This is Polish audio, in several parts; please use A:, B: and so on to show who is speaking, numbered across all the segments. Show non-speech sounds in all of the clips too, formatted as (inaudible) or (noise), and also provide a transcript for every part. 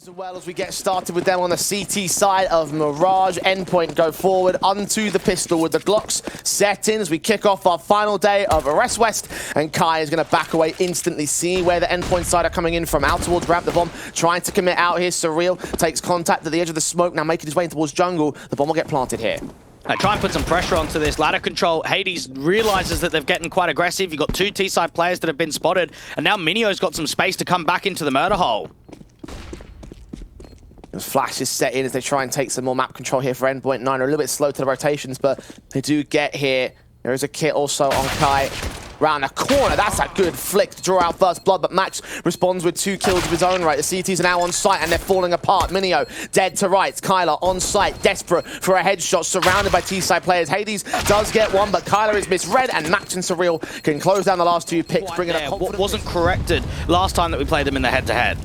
A: As well as we get started with them on the CT side of Mirage, Endpoint go forward onto the pistol with the Glocks set in as we kick off our final day of Arrest West. And Kai is going to back away instantly, see where the Endpoint side are coming in from out towards Ramp the Bomb, trying to commit out here. Surreal takes contact at the edge of the smoke, now making his way towards jungle. The bomb will get planted here.
B: Try and put some pressure onto this ladder control. Hades realizes that they're getting quite aggressive. You've got two T-side players that have been spotted, and now Minio's got some space to come back into the murder hole.
A: Flash is set in as they try and take some more map control here for Endpoint 9. Are a little bit slow to the rotations, but they do get here. There is a kit also on Kai. Round the corner, that's a good flick to draw out first blood, but Max responds with two kills of his own right. The CTs are now on site and they're falling apart. Minio dead to rights. Kyler on site, desperate for a headshot, surrounded by T-side players. Hades does get one, but Kyler is misread, and Max and Surreal can close down the last two picks, bringing
B: There,
A: a
B: what wasn't corrected last time that we played them in the head-to-head.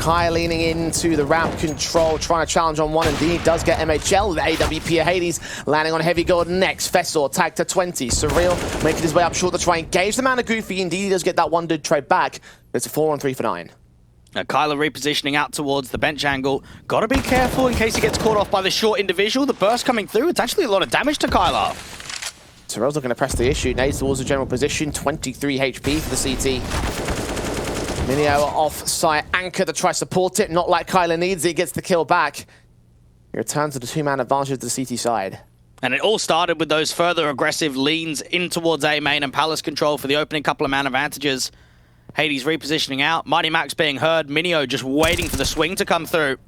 A: Kai leaning into the ramp control, trying to challenge on one. Indeed, does get MHL. The AWP of Hades landing on Heavy Gold next. Fessor tagged to 20. Surreal making his way up short to try and engage the man of Goofy. Indeed, he does get that one dude trade back. It's a 4 on 3 for 9.
B: Now, Kyler repositioning out towards the bench angle. Got to be careful in case he gets caught off by the short individual. The burst coming through, it's actually a lot of damage to Kyler.
A: Surreal's looking to press the issue. Nades towards the general position. 23 HP for the CT. Minio off-site anchor to try support it. Not like Kyler needs it. Gets the kill back. He returns to the two-man advantage to the CT side.
B: And it all started with those further aggressive leans in towards A main and Palace control for the opening couple of man advantages. Hades repositioning out, Mighty Max being heard, Minio just waiting for the swing to come through.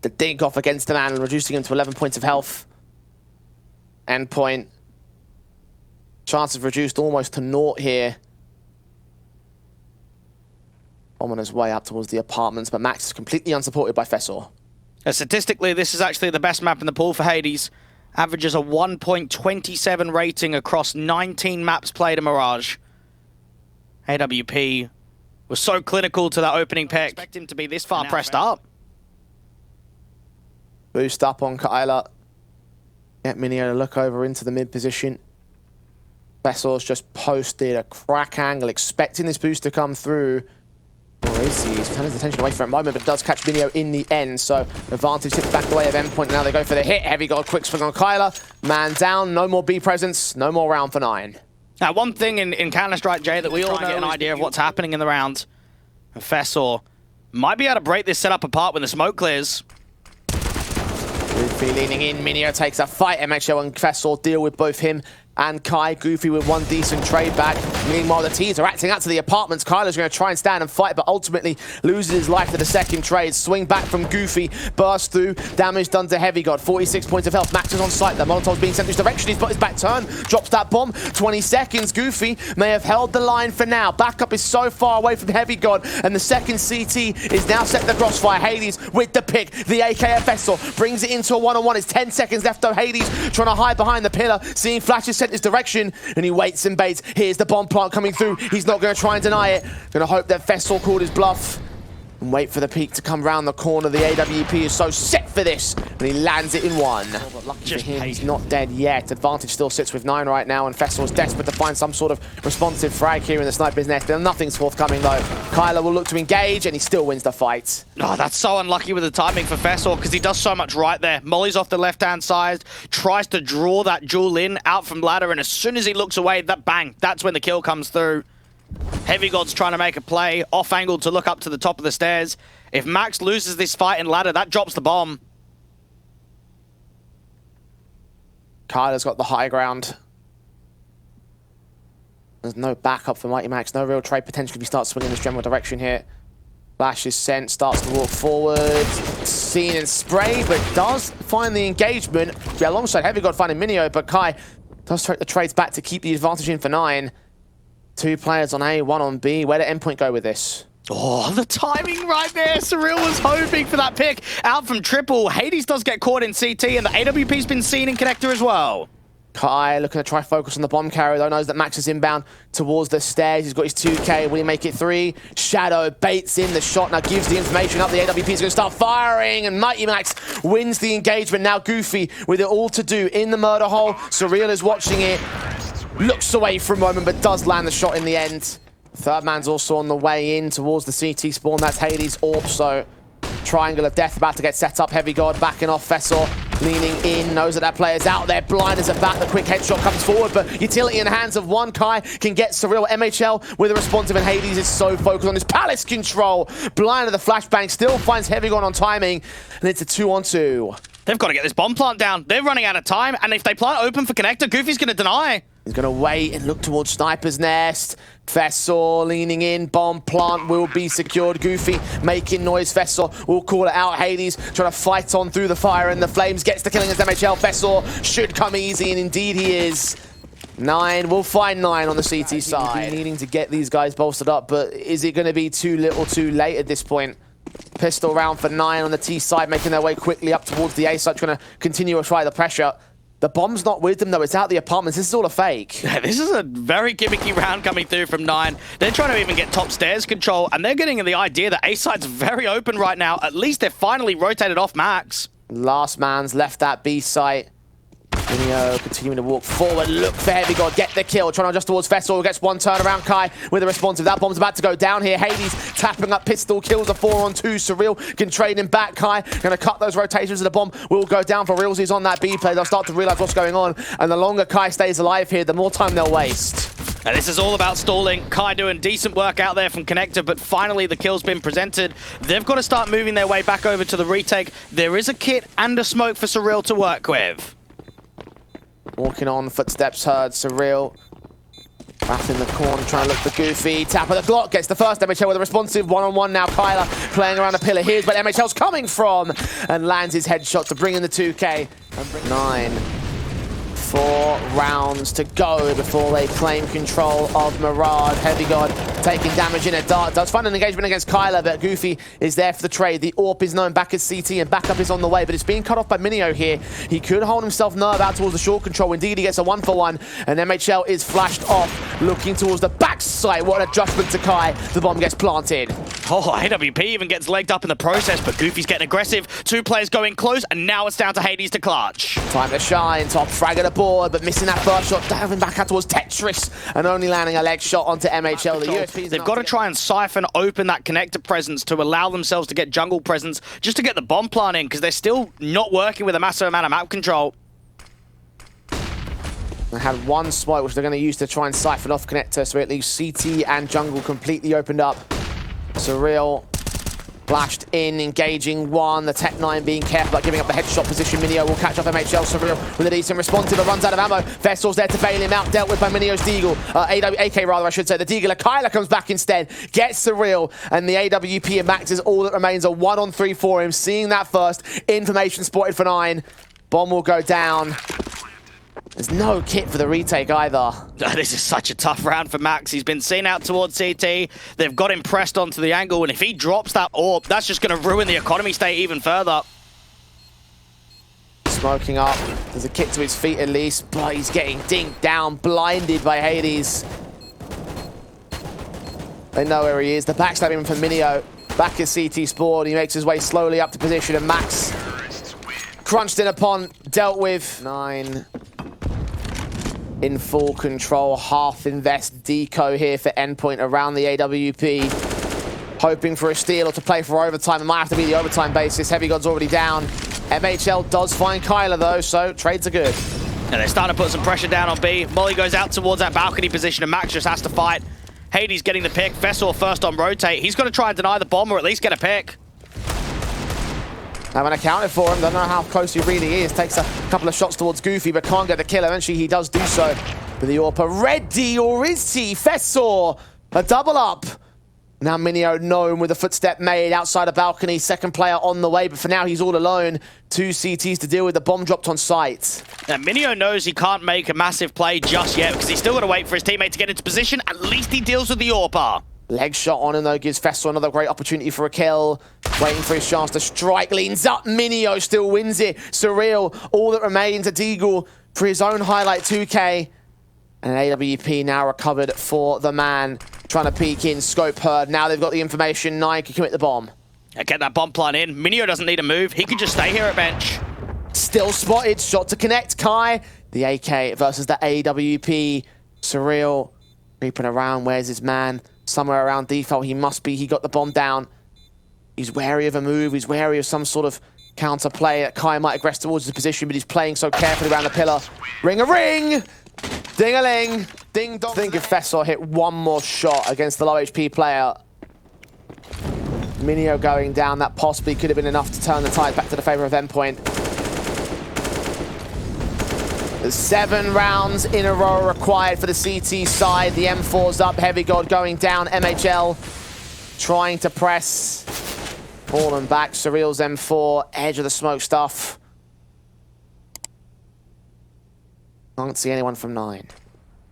A: the dink off against the man, reducing him to 11 points of health. End Endpoint. Chances reduced almost to naught here. Bomb on his way up towards the apartments, but Max is completely unsupported by Fessor.
B: Uh, statistically, this is actually the best map in the pool for Hades. Averages a 1.27 rating across 19 maps played in Mirage. AWP was so clinical to that opening pick. Expect him to be this far pressed up.
A: Boost up on Kyla. Get Minio to look over into the mid position. Fessor's just posted a crack angle, expecting this boost to come through. Or is? He's turning his attention away for a moment, but does catch Minio in the end. So advantage tipped back the way of Endpoint. Now they go for the hit. Heavy got a quick swing on Kyla. Man down. No more B presence. No more round for nine.
B: Now, one thing in, in Counter-Strike, Jay, that we all get an idea of what's happening in the round. And Fessor might be able to break this setup apart when the smoke clears.
A: Goofy leaning in. Minio takes a fight. MHO and Fessor deal with both him and Kai. Goofy with one decent trade back. Meanwhile, the teams are acting out to the apartments. Kyler's going to try and stand and fight, but ultimately loses his life to the second trade. Swing back from Goofy. Burst through. Damage done to Heavy God. 46 points of health. Max is on site. The Molotov's being sent this direction. He's got his back turn. Drops that bomb. 20 seconds. Goofy may have held the line for now. Backup is so far away from Heavy God. And the second CT is now set the crossfire. Hades with the pick. The AKF Vessel brings it into a one-on-one. It's 10 seconds left though. Hades trying to hide behind the pillar. Seeing flashes sent his direction. And he waits and baits. Here's the bomb plant coming through. He's not going to try and deny it. Going to hope that Vessel called his bluff. And wait for the peak to come round the corner. The AWP is so set for this. And he lands it in one. Oh, but lucky
B: Just
A: for him, he's not dead yet. Advantage still sits with nine right now. And Fessel's desperate to find some sort of responsive frag here in the sniper's nest. But nothing's forthcoming though. Kyler will look to engage and he still wins the fight.
B: Oh, that's so unlucky with the timing for Fessor because he does so much right there. Molly's off the left-hand side, tries to draw that jewel in out from ladder, and as soon as he looks away, that bang, that's when the kill comes through. Heavy God's trying to make a play, off angle to look up to the top of the stairs. If Max loses this fight in ladder, that drops the bomb.
A: Kyler's got the high ground. There's no backup for Mighty Max. No real trade potential if he starts swinging this general direction here. Flash is sent, starts to walk forward. Seen and spray, but does find the engagement. Yeah, alongside Heavy God finding Minio, but Kai does take the trades back to keep the advantage in for nine. Two players on A, one on B. Where did Endpoint go with this?
B: Oh, the timing right there. Surreal was hoping for that pick out from triple. Hades does get caught in CT, and the AWP's been seen in connector as well.
A: Kai looking to try focus on the bomb carrier, though knows that Max is inbound towards the stairs. He's got his 2K. Will he make it three? Shadow baits in the shot, now gives the information up. The AWP is going to start firing, and Mighty Max wins the engagement. Now Goofy with it all to do in the murder hole. Surreal is watching it. Looks away for a moment, but does land the shot in the end. Third man's also on the way in towards the CT spawn. That's Hades Orb, so triangle of death about to get set up. Heavy God backing off Fessor, leaning in, knows that that player's out there. Blind as a bat, the quick headshot comes forward, but utility in the hands of one Kai can get surreal. MHL with a responsive, and Hades is so focused on his palace control. Blind of the flashbang still finds Heavy God on timing, and it's a two on two.
B: They've got to get this bomb plant down. They're running out of time, and if they plant open for connector, Goofy's going to deny.
A: He's going to wait and look towards Sniper's Nest. Fessor leaning in. Bomb plant will be secured. Goofy making noise. Fessor will call it out. Hades trying to fight on through the fire and the flames. Gets the killing as MHL. Fessor should come easy, and indeed he is. Nine, we'll find nine on the CT side. Needing to get these guys bolstered up, but is it going to be too little too late at this point? Pistol round for nine on the T side, making their way quickly up towards the A side, trying to continue to try the pressure. The bomb's not with them, though. It's out the apartments. This is all a fake. (laughs)
B: this is a very gimmicky round coming through from Nine. They're trying to even get top stairs control, and they're getting the idea that A-side's very open right now. At least they're finally rotated off Max.
A: Last man's left that B site. Continuing to walk forward. Look for Heavy God. Get the kill. Trying to adjust towards Fessor. Gets one turn around Kai with a responsive. That bomb's about to go down here. Hades tapping up pistol. Kills a four on two. Surreal can trade him back. Kai going to cut those rotations. Of the bomb will go down for Realsies on that B play. They'll start to realize what's going on. And the longer Kai stays alive here, the more time they'll waste.
B: And this is all about stalling. Kai doing decent work out there from Connector, but finally the kill's been presented. They've got to start moving their way back over to the retake. There is a kit and a smoke for Surreal to work with.
A: Walking on, footsteps heard, Surreal. Back in the corner, trying to look for Goofy. Tap of the Glock gets the first MHL with a responsive one-on-one now. Kyler playing around the pillar. Here's where MHL's coming from. And lands his headshot to bring in the 2K. Nine four rounds to go before they claim control of Mirage. Heavy God taking damage in a dart. Does find an engagement against Kyler, but Goofy is there for the trade. The AWP is known back as CT and backup is on the way, but it's being cut off by Minio here. He could hold himself nerve out towards the short control. Indeed, he gets a one for one, and MHL is flashed off, looking towards the back backside. What an adjustment to Kai. The bomb gets planted.
B: Oh, AWP even gets legged up in the process, but Goofy's getting aggressive. Two players going close, and now it's down to Hades to clutch.
A: Time to shine. Top frag the board, but missing that first shot, diving back out towards Tetris, and only landing a leg shot onto MHL. The USP's
B: They've got to try and siphon open that connector presence to allow themselves to get jungle presence, just to get the bomb plant in, because they're still not working with a massive amount of map control.
A: They had one smoke, which they're going to use to try and siphon off connector, so at least CT and jungle completely opened up. Surreal flashed in, engaging one. The Tech 9 being careful about giving up the headshot position. Minio will catch up MHL. Surreal with a decent response but runs out of ammo. Vessel's there to bail him out, dealt with by Minio's Deagle. Uh, AK rather, I should say. The Deagle, Kyla comes back instead, gets Surreal, and the AWP and Max is all that remains. A one on three for him. Seeing that first, information spotted for nine. Bomb will go down. There's no kit for the retake either. (laughs)
B: This is such a tough round for Max. He's been seen out towards CT. They've got him pressed onto the angle, and if he drops that orb, that's just going to ruin the economy state even further.
A: Smoking up. There's a kit to his feet at least, but he's getting dinked down, blinded by Hades. They know where he is. The backstabbing from Minio. Back at CT Spawn. He makes his way slowly up to position, and Max crunched in upon, dealt with. Nine in full control. Half invest deco here for endpoint around the AWP. Hoping for a steal or to play for overtime. It might have to be the overtime basis. Heavy God's already down. MHL does find Kyler though, so trades are good.
B: And they're starting to put some pressure down on B. Molly goes out towards that balcony position and Max just has to fight. Hades getting the pick. Vessel first on rotate. He's going to try and deny the bomb or at least get a pick.
A: Haven't accounted for him. Don't know how close he really is. Takes a couple of shots towards Goofy, but can't get the kill. Eventually, he does do so. With the AWP ready, or is he? Fessor, a double up. Now Minio known with a footstep made outside a balcony. Second player on the way, but for now he's all alone. Two CTs to deal with. The bomb dropped on site.
B: Now Minio knows he can't make a massive play just yet because he's still got to wait for his teammate to get into position. At least he deals with the AWP.
A: Leg shot on him though gives Fessor another great opportunity for a kill. Waiting for his chance to strike. Leans up. Minio still wins it. Surreal. All that remains a Deagle for his own highlight 2K. And an AWP now recovered for the man. Trying to peek in. Scope heard. Now they've got the information. Nine can commit the bomb.
B: Get that bomb plan in. Minio doesn't need a move. He can just stay here at bench.
A: Still spotted. Shot to connect. Kai. The AK versus the AWP. Surreal. Creeping around. Where's his man? Somewhere around default. He must be. He got the bomb down. He's wary of a move. He's wary of some sort of counter play Kai might aggress towards his position, but he's playing so carefully around the pillar. Ring a ring! Ding a ling! Ding dong. I think if Fessor hit one more shot against the low HP player, Minio going down, that possibly could have been enough to turn the tide back to the favor of Endpoint. Seven rounds in a row required for the CT side. The M4's up, Heavy God going down, MHL trying to press. Fallen back, Surreal's M4, edge of the smoke stuff. Can't see anyone from nine.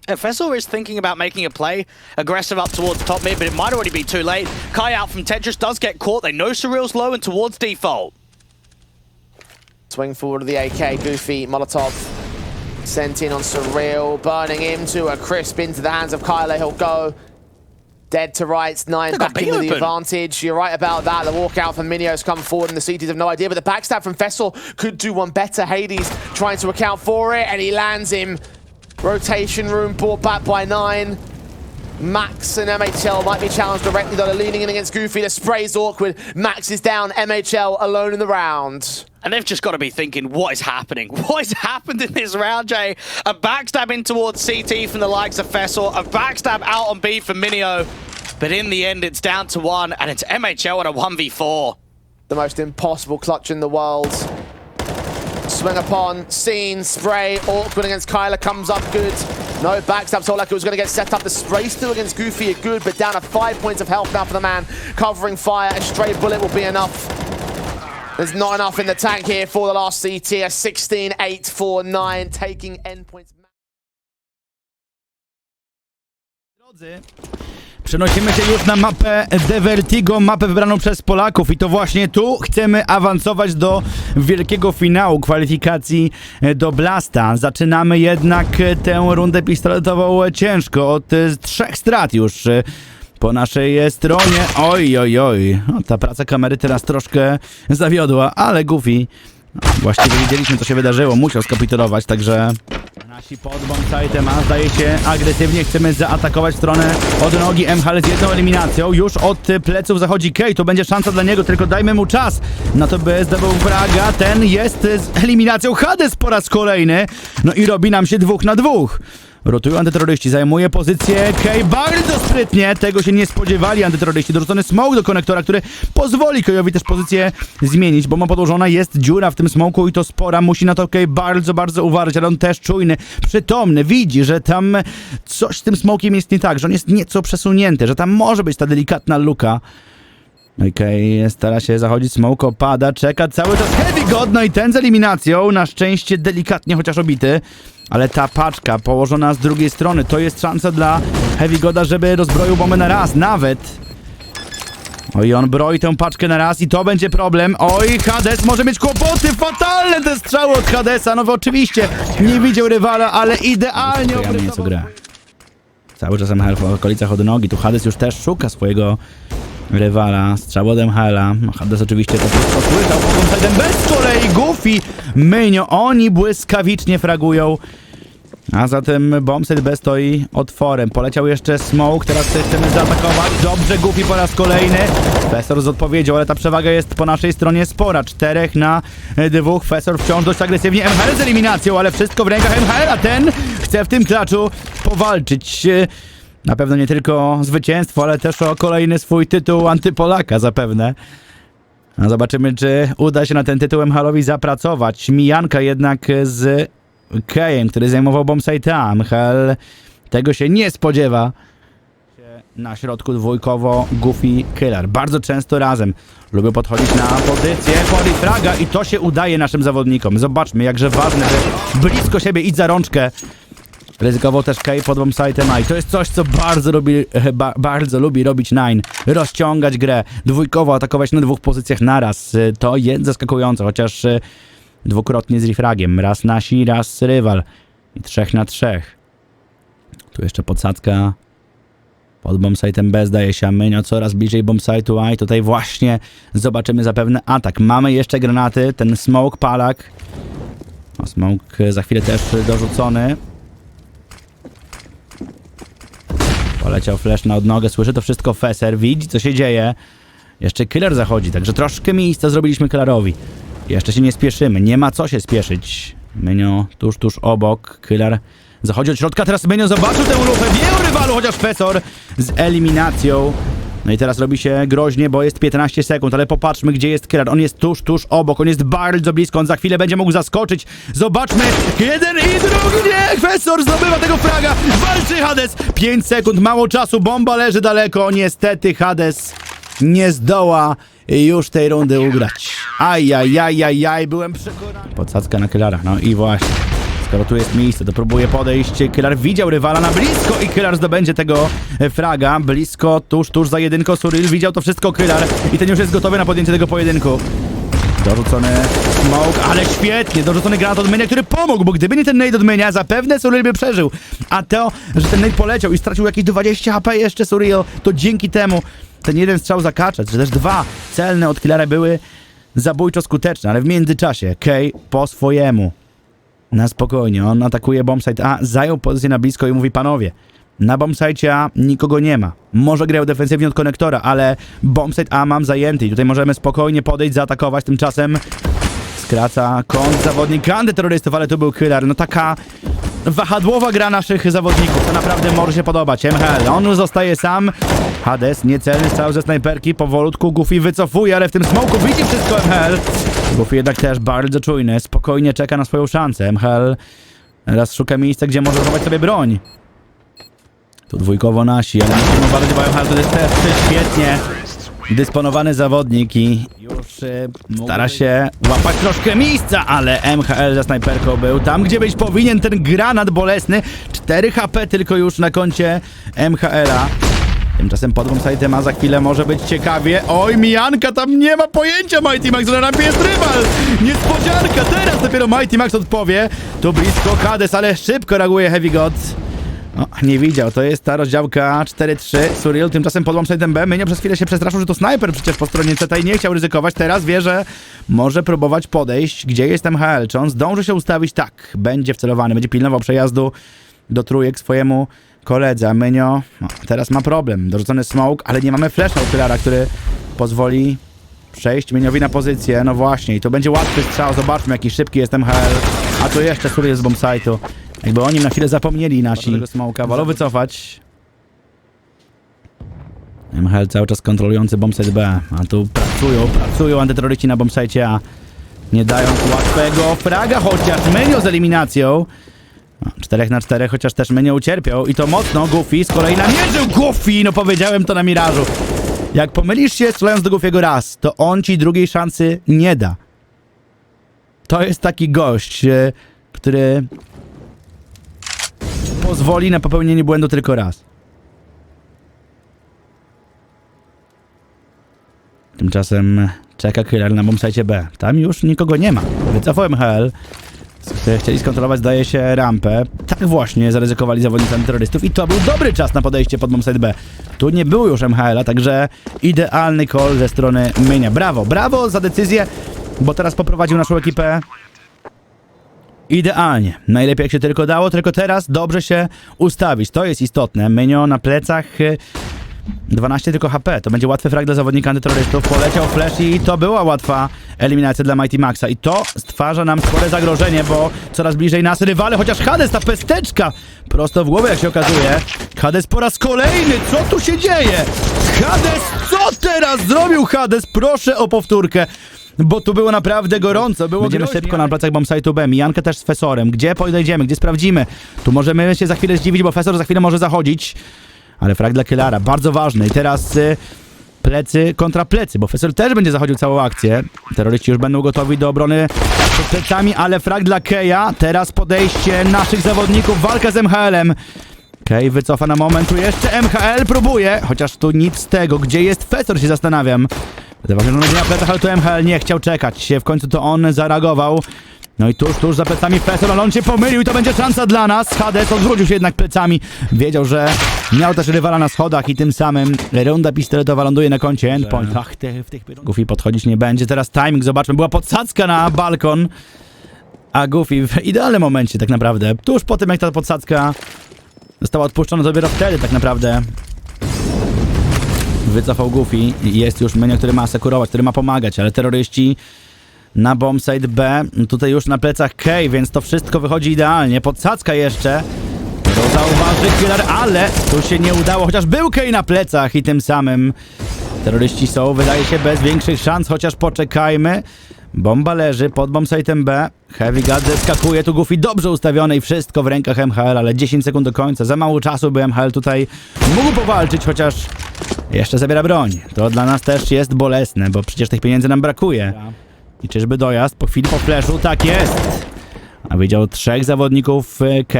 B: Fessor is thinking about making a play, aggressive up towards top mid, but it might already be too late. Kai out from Tetris does get caught. They know Surreal's low and towards default.
A: Swing forward to the AK, Goofy, Molotov. Sent in on Surreal, burning him to a crisp into the hands of Kyler. He'll go dead to rights, nine
B: They got
A: back
B: B
A: in with the advantage. You're right about that. The walkout from Minio's come forward and the CTs have no idea, but the backstab from Fessel could do one better. Hades trying to account for it, and he lands him. Rotation room brought back by nine. Max and MHL might be challenged directly, though they're leaning in against Goofy. The spray's awkward. Max is down. MHL alone in the round.
B: And they've just got to be thinking, what is happening? (laughs) What has happened in this round, Jay? A backstab in towards CT from the likes of Fessor, a backstab out on B for Minio. But in the end, it's down to one, and it's MHL at a 1v4.
A: the most impossible clutch in the world. Swing upon, scene, spray, awkward against Kyler, comes up good. No backstab, so like it was going to get set up. The spray still against Goofy are good, but down to five points of health now for the man. Covering fire, a stray bullet will be enough. There's not enough in the tank here for the last CT. A 16-8-4-9, taking endpoints.
C: Przenosimy się już na mapę The Vertigo, mapę wybraną przez Polaków i to właśnie tu chcemy awansować do wielkiego finału kwalifikacji do Blasta. Zaczynamy jednak tę rundę pistoletową ciężko, od trzech strat już po naszej stronie. Oj, oj, oj, no, ta praca kamery teraz troszkę zawiodła, ale Goofy Właściwie widzieliśmy, co się wydarzyło. Musiał skapitulować, także... Nasi pod bombsite'em, a zdaje się agresywnie chcemy zaatakować stronę od nogi MHL z jedną eliminacją. Już od pleców zachodzi Kej, to będzie szansa dla niego, tylko dajmy mu czas na to, by zdobył Braga. Ten jest z eliminacją Hades po raz kolejny. No i robi nam się dwóch na dwóch. Rotują antyterroryści, zajmuje pozycję Kej bardzo sprytnie, tego się nie spodziewali antyterroryści. Dorzucony smoke do konektora, który pozwoli Kejowi też pozycję zmienić, bo ma podłożona jest dziura w tym smoku i to spora, musi na to Kej bardzo, bardzo uważać, ale on też czujny, przytomny, widzi, że tam coś z tym smokiem jest nie tak, że on jest nieco przesunięty, że tam może być ta delikatna luka. Okej, stara się zachodzić, smoke opada, czeka cały czas Heavy God, no i ten z eliminacją, na szczęście delikatnie chociaż obity. Ale ta paczka położona z drugiej strony, to jest szansa dla Heavy Goda, żeby rozbroił bombę na raz, nawet. Oj, on broi tę paczkę na raz i to będzie problem. Oj, Hades może mieć kłopoty, fatalne te strzały od Hadesa. No bo oczywiście nie widział rywala, ale idealnie
D: Uspokajamy nieco grę. Cały czas MHL w okolicach od nogi. Tu Hades już też szuka swojego rywala. Strzał od MHL-a. No, Hades oczywiście to wszystko słyszał.
C: Bombsite'em bez z kolei Goofy, Mynio, oni błyskawicznie fragują.
D: A zatem bombset B stoi otworem. Poleciał jeszcze smoke. Teraz chcemy zaatakować.
C: Dobrze, Goofy po raz kolejny. Fesor z odpowiedzią, ale ta przewaga jest po naszej stronie spora. Czterech na dwóch. Fesor wciąż dość agresywnie. MHL z eliminacją, ale wszystko w rękach MHL, a ten chce w tym klaczu powalczyć.
D: Na pewno nie tylko zwycięstwo, ale też o kolejny swój tytuł antypolaka zapewne. Zobaczymy, czy uda się na ten tytuł MHL-owi zapracować. Mijanka jednak z Kejem, który zajmował bombsite'a. MHL tego się nie spodziewa. Na środku dwójkowo Goofy Killer. Bardzo często razem lubią podchodzić na pozycję Polifraga i to się udaje naszym zawodnikom. Zobaczmy, jakże ważne, by blisko siebie iść za rączkę. Ryzykował też Kay pod bombsite'em, a i to jest coś, co bardzo lubi, ba, bardzo lubi robić Nine. Rozciągać grę, dwójkowo atakować na dwóch pozycjach naraz. E, To jest zaskakujące, chociaż e, dwukrotnie z refragiem. Raz nasi, raz rywal. I trzech na trzech. Tu jeszcze podsadzka pod bombsite'em B zdaje się Mynio coraz bliżej bombsite'u A i tutaj właśnie zobaczymy zapewne atak. Mamy jeszcze granaty, ten smoke palak. O, smoke za chwilę też dorzucony.
C: Poleciał flash na odnogę, słyszy to wszystko Feser, widzi co się dzieje. Jeszcze killer zachodzi, także troszkę miejsca zrobiliśmy killerowi. Jeszcze się nie spieszymy, nie ma co się spieszyć. Menio tuż, tuż obok, killer zachodzi od środka, teraz Menio zobaczył tę lufę, wie o rywalu, chociaż Fesor z eliminacją. No i teraz robi się groźnie, bo jest 15 sekund, ale popatrzmy, gdzie jest killer. On jest tuż, tuż obok, on jest bardzo blisko, on za chwilę będzie mógł zaskoczyć. Zobaczmy, jeden i drugi, nie! Kwestor zdobywa tego fraga, walczy Hades! 5 sekund, mało czasu, bomba leży daleko, niestety Hades nie zdoła już tej rundy ugrać. Ajajajajaj, byłem przekonany. Podsadzka na Killara, no i właśnie. Skoro tu jest miejsce, to próbuje podejść. Killar widział rywala na blisko i Killar zdobędzie tego e, fraga. Blisko, tuż, tuż za jedynko. Suril widział to wszystko Killar i ten już jest gotowy na podjęcie tego pojedynku. Dorzucony smoke, ale świetnie, dorzucony granat od Menia, który pomógł, bo gdyby nie ten nade od Menia, zapewne Surreal by przeżył. A to, że ten nade poleciał i stracił jakieś 20 HP jeszcze Surreal, to dzięki temu ten jeden strzał zakaczać, że też dwa celne od Killera były zabójczo skuteczne, ale w międzyczasie Kay po swojemu. Na spokojnie, on atakuje bombsite A, zajął pozycję na blisko i mówi panowie, na bombsite A nikogo nie ma. Może grał defensywnie od konektora, ale bombsite A mam zajęty i tutaj możemy spokojnie podejść, zaatakować. Tymczasem skraca kąt zawodnik antyterrorystów, ale tu był killer. No taka wahadłowa gra naszych zawodników, to naprawdę może się podobać. MHL, on zostaje sam. Hades, niecelny strzał ze snajperki, powolutku Goofy wycofuje, ale w tym smoku widzi wszystko MHL. Goofy jednak też bardzo czujny, spokojnie czeka na swoją szansę. MHL teraz szuka miejsca, gdzie może chować sobie broń. Tu dwójkowo nasi, ale musimy bardzo dbają, ale to jest też świetnie dysponowany zawodnik i y, stara się łapać troszkę miejsca, ale MHL za snajperką był tam, gdzie być powinien ten granat bolesny. 4 HP tylko już na koncie MHL-a. Tymczasem pod bombsite'em, a za chwilę może być ciekawie. Oj, Mijanka tam nie ma pojęcia, Mighty Max, na jest rywal! Niespodzianka, teraz dopiero Mighty Max odpowie. Tu blisko Hades, ale szybko reaguje Heavy God. O, nie widział, to jest ta rozdziałka 4-3. Surreal tymczasem pod bombsite'em B. Mynio przez chwilę się przestraszył, że to snajper przecież po stronie CT i nie chciał ryzykować. Teraz wie, że może próbować podejść. Gdzie jest MHL? Czy on zdąży się ustawić? Tak, będzie wcelowany, będzie pilnował przejazdu do trójek swojemu koledze. A Mynio no, teraz ma problem. Dorzucony smoke, ale nie mamy flasha u Kylara, który pozwoli przejść Miniowi na pozycję. No właśnie, i to będzie łatwy strzał. Zobaczmy, jaki szybki jest MHL. A tu jeszcze Surreal z bombsite'u. Jakby o nim na chwilę zapomnieli nasi. Tego smoka, wolą wycofać. MHL cały czas kontrolujący bombsite B. A tu pracują, pracują antyterroryści na bombsite A. Nie dając łatwego fraga, chociaż Menio z eliminacją. No, 4 na 4, chociaż też Menio ucierpiał. I to mocno. Goofy z kolei namierzył Goofy! No powiedziałem to na mirażu. Jak pomylisz się strzelając do Goofiego raz, to on ci drugiej szansy nie da. To jest taki gość, e, który pozwoli na popełnienie błędu tylko raz. Tymczasem czeka Killer na bombsite B. Tam już nikogo nie ma. Wycofał MHL. Ch- Chcieli skontrolować, zdaje się, rampę. Tak właśnie zaryzykowali zawodnicy terrorystów i to był dobry czas na podejście pod bombsite B. Tu nie było już MHL-a, także idealny call ze strony Mynia. Brawo, brawo za decyzję, bo teraz poprowadził naszą ekipę Idealnie. Najlepiej jak się tylko dało, tylko teraz dobrze się ustawić. To jest istotne. Menio na plecach. Y, 12 tylko HP. To będzie łatwy frag dla zawodnika antyterrorystów. Poleciał flash i to była łatwa eliminacja dla Mighty Maxa. I to stwarza nam spore zagrożenie, bo coraz bliżej nas rywale, chociaż Hades, ta pesteczka prosto w głowę, jak się okazuje. Hades po raz kolejny, co tu się dzieje? Hades, co teraz zrobił Hades? Proszę o powtórkę. Bo tu było naprawdę gorąco, było Będziemy szybko na plecach bombsite'u B, Mijankę też z Fesorem. Gdzie podejdziemy, gdzie sprawdzimy? Tu możemy się za chwilę zdziwić, bo Fesor za chwilę może zachodzić. Ale frag dla Killara, bardzo ważny. I teraz y, plecy kontra plecy, bo Fesor też będzie zachodził całą akcję. Terroryści już będą gotowi do obrony przed plecami, ale frag dla Keja. Teraz podejście naszych zawodników, walka z MHL-em. Kej wycofa na moment, tu jeszcze MHL próbuje, chociaż tu nic z tego. Gdzie jest Fesor, się zastanawiam. Zauważyłem, że on będzie na plecach, ale tu MHL nie chciał czekać. W końcu to on zareagował. No i tuż, tuż za plecami Fesor, ale on się pomylił i to będzie szansa dla nas. Hades odwrócił się jednak plecami. Wiedział, że miał też rywala na schodach i tym samym runda pistoletowa ląduje na koncie endpoint. Ach, te, w tych Goofy podchodzić nie będzie. Teraz timing, zobaczmy, była podsadzka na balkon. A Goofy w idealnym momencie tak naprawdę. Tuż po tym jak ta podsadzka Została odpuszczona dopiero wtedy tak naprawdę. Wycofał Goofy i jest już menio, który ma asekurować, który ma pomagać, ale terroryści na bombsite B, tutaj już na plecach K, więc to wszystko wychodzi idealnie. Podsadzka jeszcze. To zauważy killer, ale tu się nie udało, chociaż był K na plecach i tym samym terroryści są, wydaje się, bez większych szans, chociaż poczekajmy. Bomba leży pod bombsite'em B. Heavy God zeskakuje, tu Goofy dobrze ustawiony i wszystko w rękach MHL, ale 10 sekund do końca. Za mało czasu, by MHL tutaj mógł powalczyć, chociaż jeszcze zabiera broń. To dla nas też jest bolesne, bo przecież tych pieniędzy nam brakuje. I czyżby dojazd po chwili po flashu? Tak jest! A widział trzech zawodników e, K.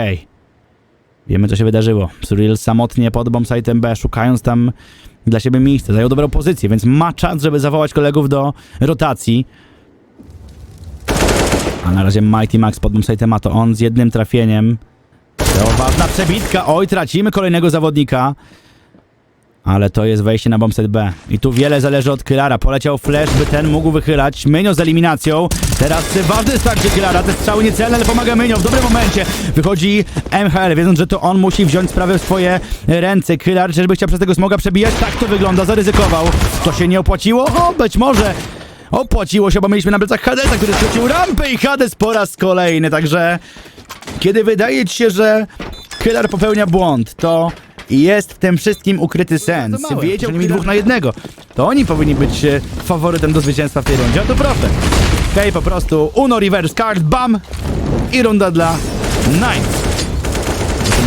C: Wiemy, co się wydarzyło. Surreal samotnie pod bombsite'em B, szukając tam dla siebie miejsca. Zajął dobrą pozycję, więc ma czas, żeby zawołać kolegów do rotacji. A na razie Mighty Max pod bombsite'em ma to on z jednym trafieniem. To ważna przebitka. Oj, tracimy kolejnego zawodnika. Ale to jest wejście na bombset B. I tu wiele zależy od Kylara. Poleciał flash, by ten mógł wychylać. Mynio z eliminacją. Teraz ważny starcie Kylara. Te strzały niecelne, ale pomaga Mynio w dobrym momencie. Wychodzi MHL, wiedząc, że to on musi wziąć sprawę w swoje ręce. Kylar, czyżby chciał przez tego smoga przebijać? Tak to wygląda, zaryzykował. To się nie opłaciło? O, być może. Opłaciło się, bo mieliśmy na plecach Hadesa, który skrócił rampę i Hades po raz kolejny. Także kiedy wydaje ci się, że Killer popełnia błąd, to jest w tym wszystkim ukryty sens. Wiedział mi dwóch na jednego. To oni powinni być e, faworytem do zwycięstwa w tej rundzie. A to proszę. Okej, po prostu Uno reverse card, bam! I runda dla Nine.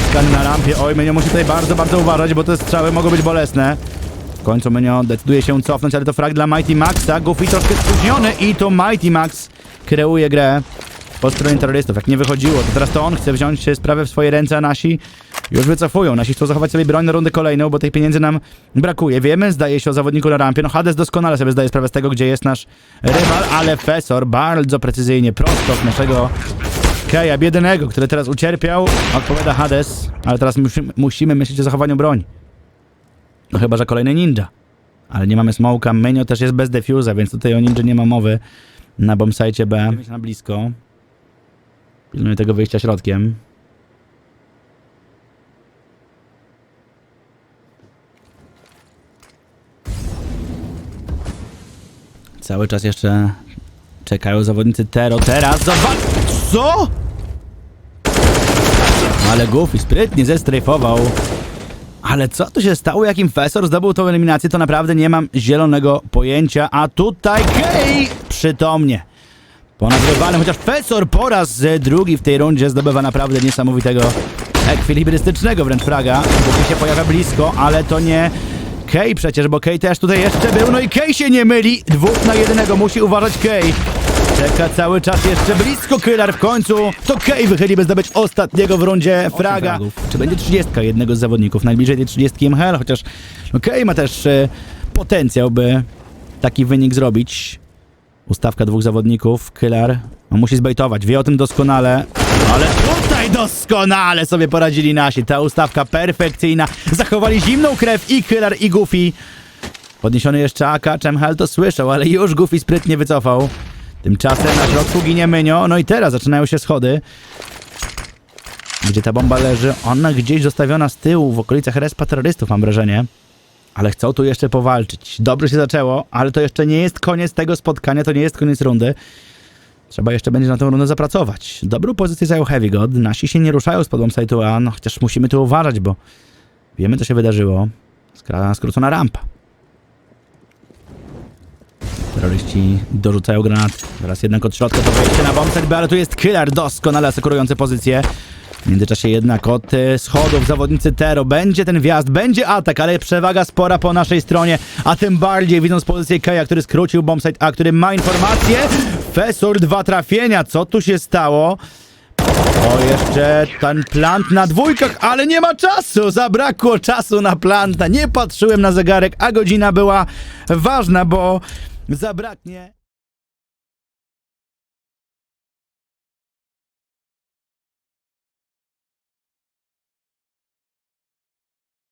C: Skany na rampie. Oj, Menio musi tutaj bardzo, bardzo uważać, bo te strzały mogą być bolesne. W końcu Menio decyduje się cofnąć, ale to frag dla Mighty Maxa. Goofy troszkę spóźniony i to Mighty Max kreuje grę po stronie terrorystów. Jak nie wychodziło, to teraz to on chce wziąć sprawę w swoje ręce, a nasi już wycofują. Nasi chcą zachować sobie broń na rundę kolejną, bo tych pieniędzy nam brakuje. Wiemy, zdaje się o zawodniku na rampie. No Hades doskonale sobie zdaje sprawę z tego, gdzie jest nasz rywal, ale Fesor bardzo precyzyjnie, prosto z naszego Keja, biedenego, który teraz ucierpiał, odpowiada Hades, ale teraz musimy, musimy myśleć o zachowaniu broni. No chyba, że kolejny ninja. Ale nie mamy smoka, Menio też jest bez defuza, więc tutaj o ninja nie ma mowy na bombsite B. Na blisko. Pilnuję tego wyjścia środkiem. Cały czas jeszcze czekają zawodnicy Tero. Teraz zobacz! Co? Ale Goofy sprytnie zestrajfował. Ale co tu się stało, jakim Fesor zdobył tą eliminację, to naprawdę nie mam zielonego pojęcia. A tutaj Kej przytomnie. Ponad rywalem, chociaż Fesor po raz e, drugi w tej rundzie zdobywa naprawdę niesamowitego ekwilibrystycznego wręcz fraga. Goofy się pojawia blisko, ale to nie Kej przecież, bo Kej też tutaj jeszcze był. No i Kej się nie myli. Dwóch na jednego musi uważać Kej. Czeka cały czas jeszcze blisko Killer w końcu. To Kej wychyli, by zdobyć ostatniego w rundzie fraga. Czy będzie 30 jednego z zawodników? Najbliżej tej 30 MHL, chociaż no Kej ma też e, potencjał, by taki wynik zrobić. Ustawka dwóch zawodników. Killer no, musi zbejtować. Wie o tym doskonale. Ale tutaj doskonale sobie poradzili nasi. Ta ustawka perfekcyjna. Zachowali zimną krew i Killer i Goofy. Podniesiony jeszcze AK, Hell to słyszał, ale już Goofy sprytnie wycofał. Tymczasem na środku ginie Mynio, no i teraz zaczynają się schody. Gdzie ta bomba leży? Ona gdzieś zostawiona z tyłu, w okolicach respa terrorystów, mam wrażenie. Ale chcą tu jeszcze powalczyć. Dobrze się zaczęło, ale to jeszcze nie jest koniec tego spotkania, to nie jest koniec rundy. Trzeba jeszcze będzie na tę rundę zapracować. Dobrą pozycję zajął Heavy God. Nasi się nie ruszają z podłą site'u, a no chociaż musimy tu uważać, bo wiemy co się wydarzyło. Skra- skrócona rampa. Terroryści dorzucają granaty. Teraz jednak od środka to wejście na bombset ale tu jest killer doskonale asekurujący pozycję. W międzyczasie jednak od e, schodów zawodnicy Tero będzie ten wjazd, będzie atak, ale przewaga spora po naszej stronie, a tym bardziej widząc pozycję Keja, który skrócił bombsite A, który ma informację. Fesur dwa trafienia, co tu się stało? O, jeszcze ten plant na dwójkach, ale nie ma czasu! Zabrakło czasu na planta. Nie patrzyłem na zegarek, a godzina była ważna, bo zabraknie.